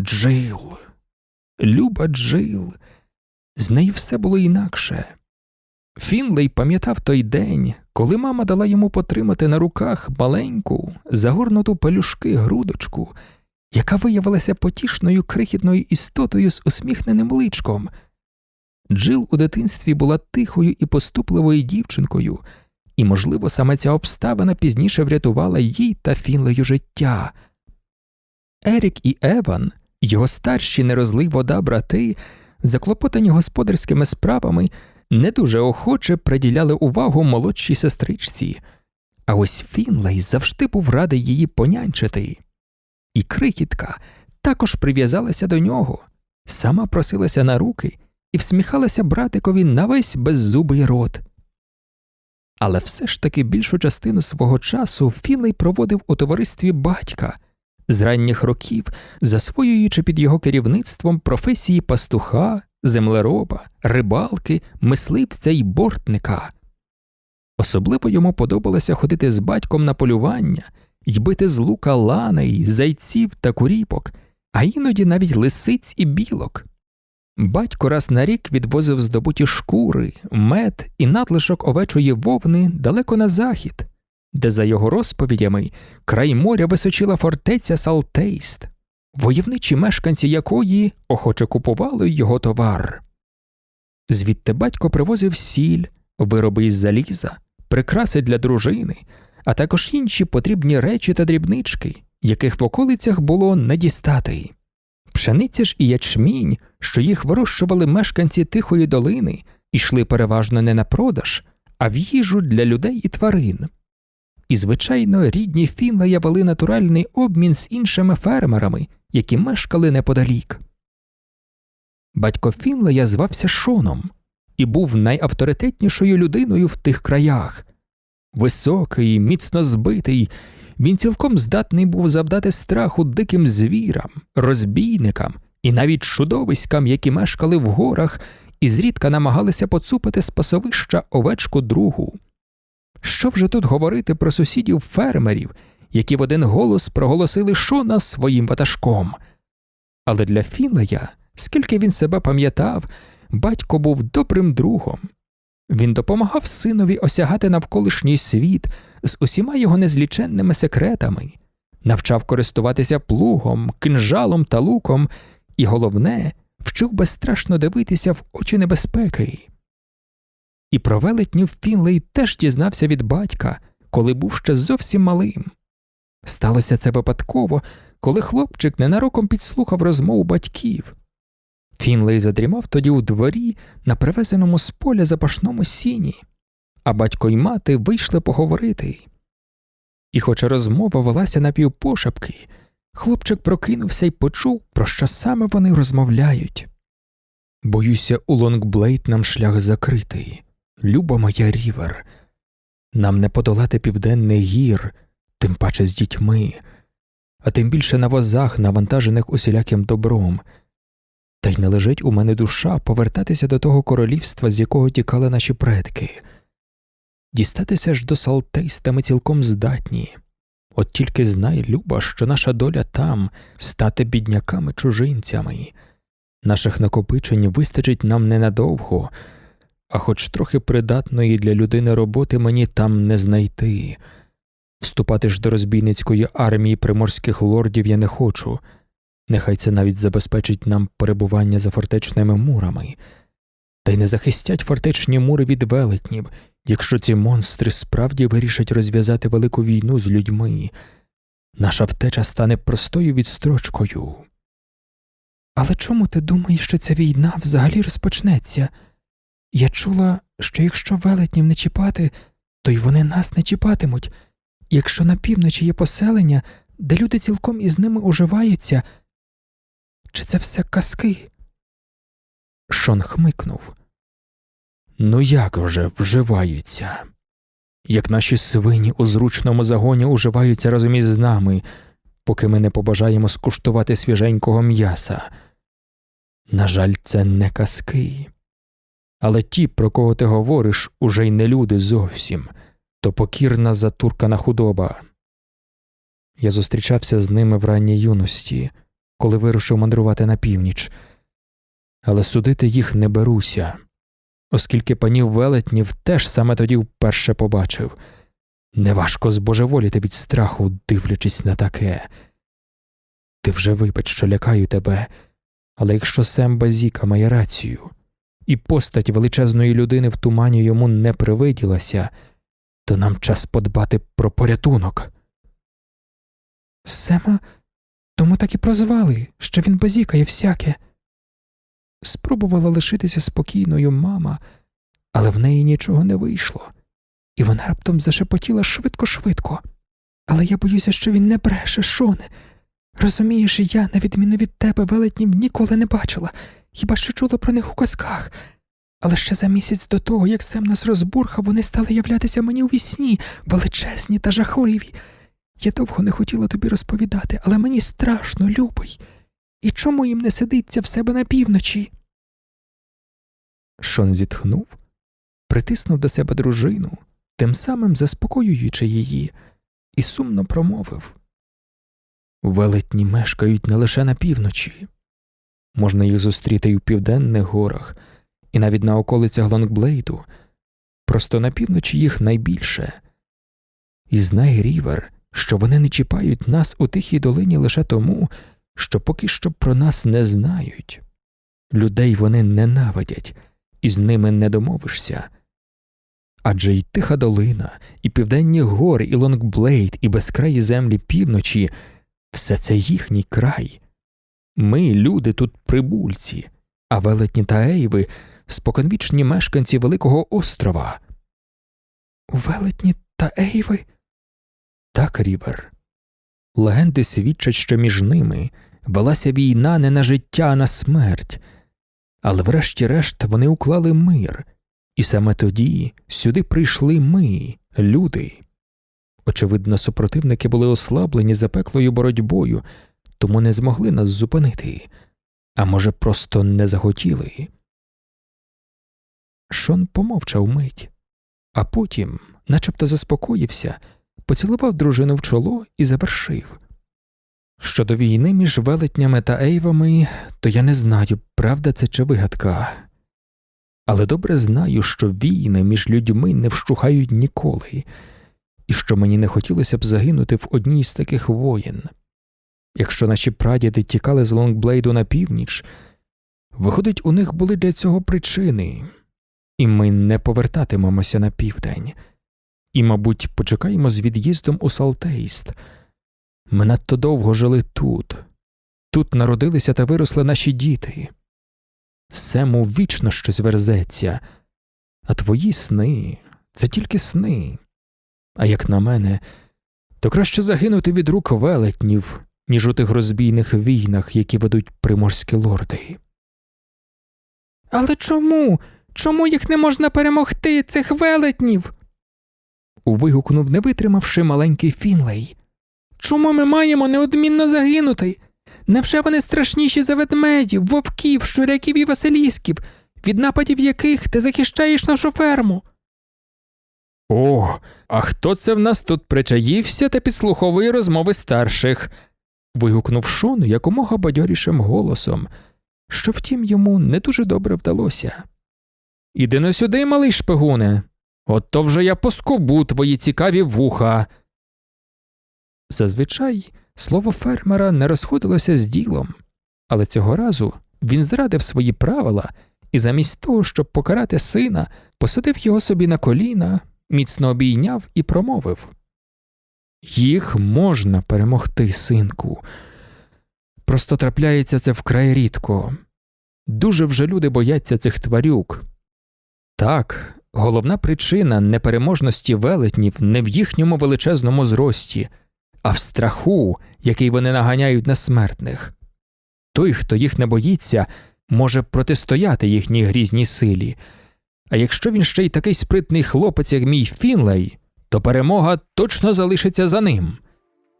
Джил. Люба Джил. З нею все було інакше. Фінлей пам'ятав той день, коли мама дала йому потримати на руках маленьку, загорнуту пелюшки грудочку, яка виявилася потішною крихітною істотою з усміхненим личком. Джил у дитинстві була тихою і поступливою дівчинкою, і, можливо, саме ця обставина пізніше врятувала їй та Фінлею життя. Ерік і Еван, його старші нерозлий вода брати, заклопотані господарськими справами, не дуже охоче приділяли увагу молодшій сестричці, а ось Фінлей завжди був радий її понянчити. І крихітка також прив'язалася до нього, сама просилася на руки і всміхалася братикові на весь беззубий рот. Але все ж таки більшу частину свого часу Фінлей проводив у товаристві батька, з ранніх років засвоюючи під його керівництвом професії пастуха, землероба, рибалки, мисливця й бортника. Особливо йому подобалося ходити з батьком на полювання й бити з лука ланей, зайців та куріпок, а іноді навіть лисиць і білок. Батько раз на рік відвозив здобуті шкури, мед і надлишок овечої вовни далеко на захід, де, за його розповідями, край моря височила фортеця Салтейст, войовничі мешканці якої охоче купували його товар. Звідти батько привозив сіль, вироби із заліза, прикраси для дружини, а також інші потрібні речі та дрібнички, яких в околицях було не дістати. Пшениця ж і ячмінь, що їх вирощували мешканці Тихої долини, йшли переважно не на продаж, а в їжу для людей і тварин. І, звичайно, рідні Фінлея вели натуральний обмін з іншими фермерами, які мешкали неподалік. Батько Фінлея звався Шоном і був найавторитетнішою людиною в тих краях. Високий, міцно збитий, він цілком здатний був завдати страху диким звірам, розбійникам і навіть чудовиськам, які мешкали в горах і зрідка намагалися поцупити з пасовища овечку другу. Що вже тут говорити про сусідів фермерів, які в один голос проголосили Шона своїм ватажком? Але для Фінлея, скільки він себе пам'ятав, батько був добрим другом. Він допомагав синові осягати навколишній світ з усіма його незліченними секретами, навчав користуватися плугом, кинжалом та луком, і головне, вчив безстрашно дивитися в очі небезпеки. І про велетнів Фінлей теж дізнався від батька, коли був ще зовсім малим. Сталося це випадково, коли хлопчик ненароком підслухав розмову батьків. Фінлей задрімав тоді у дворі на привезеному з поля запашному сіні, а батько й мати вийшли поговорити. І, хоча розмова велася напівпошепки, хлопчик прокинувся і почув, про що саме вони розмовляють. Боюся, у Лонгблейд нам шлях закритий, люба моя рівер. Нам не подолати південний гір, тим паче з дітьми, а тим більше на возах, навантажених усіляким добром. Та й не лежить у мене душа повертатися до того королівства, з якого тікали наші предки. Дістатися ж до Салтейста ми цілком здатні. От тільки знай, Люба, що наша доля там стати бідняками чужинцями. Наших накопичень вистачить нам ненадовго, а хоч трохи придатної для людини роботи мені там не знайти. Вступати ж до розбійницької армії приморських лордів я не хочу. Нехай це навіть забезпечить нам перебування за фортечними мурами, та й не захистять фортечні мури від велетнів, якщо ці монстри справді вирішать розв'язати велику війну з людьми. Наша втеча стане простою відстрочкою. Але чому ти думаєш, що ця війна взагалі розпочнеться? Я чула, що якщо велетнів не чіпати, то й вони нас не чіпатимуть. Якщо на півночі є поселення, де люди цілком із ними уживаються, чи це все казки? Шон хмикнув. Ну як вже вживаються? Як наші свині у зручному загоні уживаються разом із нами, поки ми не побажаємо скуштувати свіженького м'яса. На жаль, це не казки. Але ті, про кого ти говориш, уже й не люди зовсім, то покірна затуркана худоба. Я зустрічався з ними в ранній юності коли вирушив мандрувати на північ, але судити їх не беруся, оскільки панів велетнів теж саме тоді вперше побачив. Неважко збожеволіти від страху, дивлячись на таке. Ти вже вибач, що лякаю тебе, але якщо Сем Базіка має рацію, і постать величезної людини в тумані йому не привиділася, то нам час подбати про порятунок. Сема тому так і прозвали, що він базікає всяке. Спробувала лишитися спокійною мама, але в неї нічого не вийшло, і вона раптом зашепотіла швидко-швидко. Але я боюся, що він не бреше, Шоне. Розумієш, я, на відміну від тебе, велетнів ніколи не бачила, хіба що чула про них у казках. Але ще за місяць до того, як Сем нас розбурхав, вони стали являтися мені у вісні, величезні та жахливі. Я довго не хотіла тобі розповідати, але мені страшно, любий. І чому їм не сидиться в себе на півночі? Шон зітхнув, притиснув до себе дружину, тим самим заспокоюючи її, і сумно промовив Велетні мешкають не лише на півночі. Можна їх зустріти й у південних горах, і навіть на околицях Лонгблейду. Просто на півночі їх найбільше. І знай Рівер, що вони не чіпають нас у тихій долині лише тому, що поки що про нас не знають. Людей вони ненавидять, і з ними не домовишся. Адже й тиха долина, і південні гори, і Лонгблейд, і безкраї землі півночі все це їхній край. Ми, люди, тут прибульці, а велетні та ейви споконвічні мешканці Великого острова. Велетні та ейви? Так, Рівер. Легенди свідчать, що між ними велася війна не на життя, а на смерть, але врешті-решт вони уклали мир, і саме тоді сюди прийшли ми, люди. Очевидно, супротивники були ослаблені запеклою боротьбою, тому не змогли нас зупинити, а може, просто не захотіли. Шон помовчав мить, а потім, начебто заспокоївся, поцілував дружину в чоло і завершив. Щодо війни між велетнями та ейвами, то я не знаю, правда це чи вигадка, але добре знаю, що війни між людьми не вщухають ніколи, і що мені не хотілося б загинути в одній з таких воєн. Якщо наші прадіди тікали з Лонгблейду на північ, виходить, у них були для цього причини, і ми не повертатимемося на південь, і, мабуть, почекаємо з від'їздом у Салтейст. Ми надто довго жили тут, тут народилися та виросли наші діти. Сему вічно щось верзеться, а твої сни це тільки сни. А як на мене, то краще загинути від рук велетнів, ніж у тих розбійних війнах, які ведуть приморські лорди. Але чому? Чому їх не можна перемогти, цих велетнів? вигукнув, не витримавши маленький Фінлей. Чому ми маємо неодмінно загинути? Невже вони страшніші за ведмедів, вовків, щуряків і василісків, від нападів яких ти захищаєш нашу ферму? О, а хто це в нас тут причаївся та підслуховує розмови старших? Вигукнув Шон якомога бадьорішим голосом, що втім йому не дуже добре вдалося. Іди на сюди, малий шпигуне, от то вже я поскобу твої цікаві вуха. Зазвичай слово фермера не розходилося з ділом, але цього разу він зрадив свої правила і замість того, щоб покарати сина, посадив його собі на коліна, міцно обійняв і промовив Їх можна перемогти, синку. Просто трапляється це вкрай рідко. Дуже вже люди бояться цих тварюк. Так, головна причина непереможності велетнів не в їхньому величезному зрості, а в страху, який вони наганяють на смертних. Той, хто їх не боїться, може протистояти їхній грізній силі, а якщо він ще й такий спритний хлопець, як мій Фінлей, то перемога точно залишиться за ним.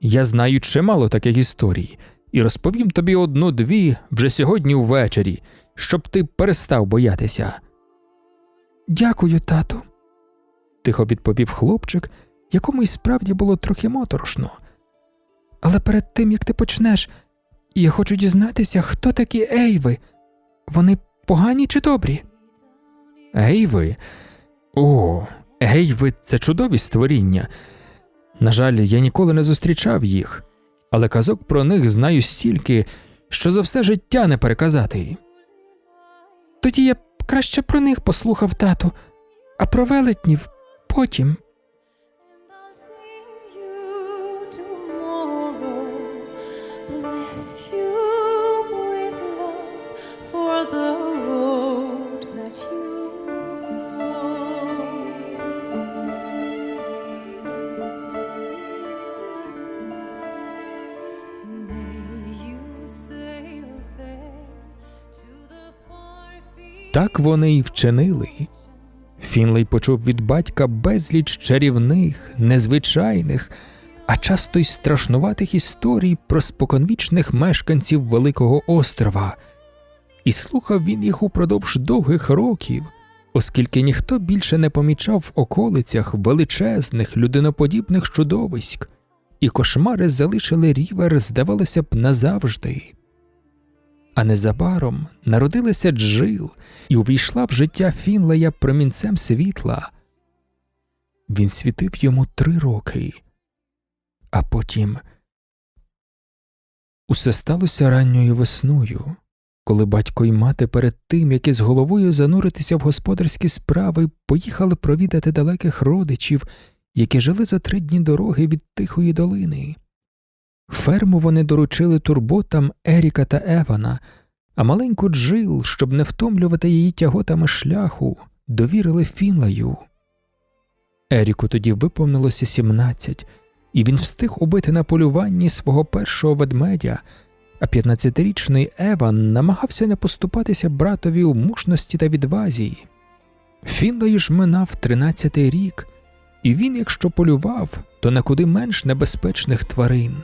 Я знаю чимало таких історій, і розповім тобі одну-дві вже сьогодні ввечері, щоб ти перестав боятися. Дякую, тату, тихо відповів хлопчик, якому й справді було трохи моторошно. Але перед тим як ти почнеш, Я хочу дізнатися, хто такі Ейви. Вони погані чи добрі? Ейви? О, Ейви це чудові створіння. На жаль, я ніколи не зустрічав їх, але казок про них знаю стільки, що за все життя не переказати. Тоді я б краще про них послухав тату, а про велетнів потім. Так вони й вчинили. Фінлей почув від батька безліч чарівних, незвичайних, а часто й страшнуватих історій про споконвічних мешканців Великого острова, і слухав він їх упродовж довгих років, оскільки ніхто більше не помічав в околицях величезних людиноподібних чудовиськ, і кошмари залишили рівер, здавалося б, назавжди. А незабаром народилася Джил і увійшла в життя Фінлея промінцем світла. Він світив йому три роки, а потім усе сталося ранньою весною, коли батько і мати перед тим, як із головою зануритися в господарські справи, поїхали провідати далеких родичів, які жили за три дні дороги від Тихої долини. Ферму вони доручили турботам Еріка та Евана, а маленьку Джил, щоб не втомлювати її тяготами шляху, довірили Фінлаю. Еріку тоді виповнилося 17, і він встиг убити на полюванні свого першого ведмедя, а 15-річний Еван намагався не поступатися братові у мужності та відвазі. Фінлаю ж минав 13-й рік, і він, якщо полював, то на куди менш небезпечних тварин.